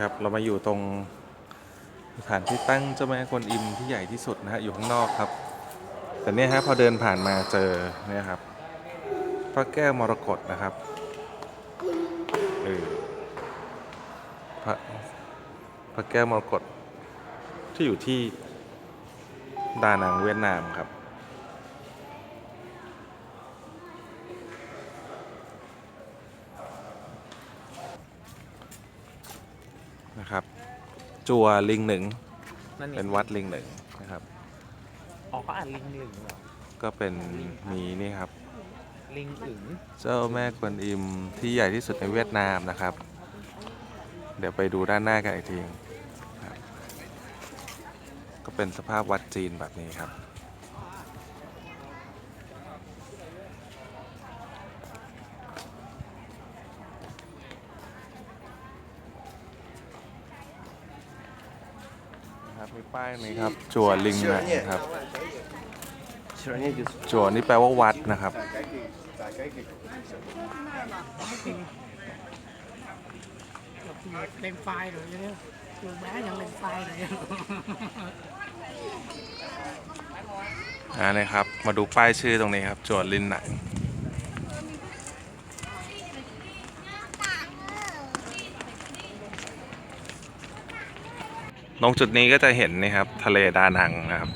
ครับ เรามาอยู่ตรงสถานที่ตั้งเจ้าแม่กวนอิมที่ใหญ่ที่สุดนะฮะอยู่ข้างนอกครับ แต่เนี่ยฮะพอเดินผ่านมาเจอเนี่ยครับพระแก้วมรกตนะครับเออพระพระแก้วมรกตที่อยู่ที่ดานังเวียดนามครับ นะครับ จัวลิงหนึ่งนั่นเป็นวัดลิงหนึ่งนะครับอ๋อเขาอ่านลิงหลึงเหรอ ก็เป็นมีนี่ครับ ลิงอึ๋งเจ้าแม่กวนอิมที่ใหญ่ที่สุดในเวียดนามนะครับ เดี๋ยวไปดูด้านหน้ากันอีกทีครับก็เป็นสภาพวัดจีนแบบนี้ครับ ครับมีป้ายนี้ครับจัวลิงหนังครับจัวนี่แปลว่าวัดนะครับ lên file rồi chứ trường bá nhận lên file rồi อ่านะครับ มาดูป้ายชื่อตรงนี้ครับจัวลินหนัง ตรงจุดนี้ก็จะเห็นนี่ครับทะเลดานังนะครับ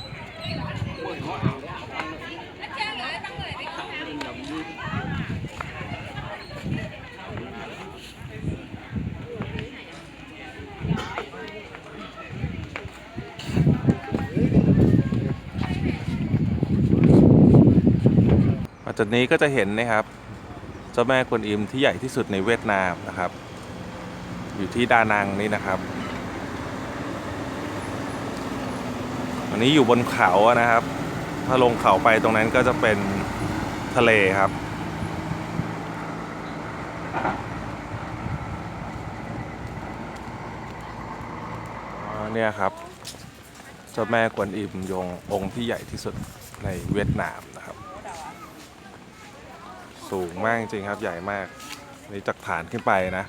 จุดนี้ก็จะเห็นนะครับ เจ้าแม่กวนอิมที่ใหญ่ที่สุดในเวียดนามนะครับ อยู่ที่ดานังนี่นะครับ นี้อยู่บนเขาอะนะครับ ถ้าลงเขาไปตรงนั้นก็จะเป็นทะเลครับ เนี่ยครับเจ้าแม่กวนอิมยงองค์ที่ใหญ่ที่สุดในเวียดนามนะครับ สูงมากจริงครับใหญ่มากนี่จากฐานขึ้นไปนะ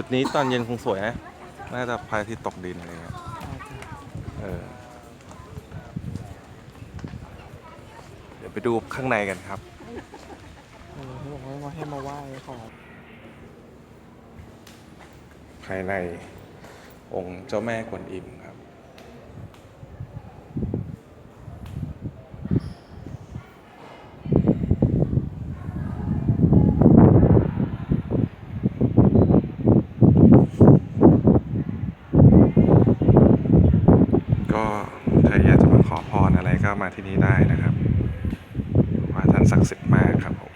จุดนี้ตอนเย็นคงสวยนะ น่าจะพระอาทิตย์ตกดินอะไรเงี้ยเออ เดี๋ยวไปดูข้างในกันครับเออเขาบอกว่าให้มาไหว้ขอภายในองค์เจ้าแม่กวนอิมครับ ก็ใครอยากจะมา ขอพรอะไรก็มาที่นี่ได้นะครับว่าท่านศักดิ์สิทธิ์มากครับผม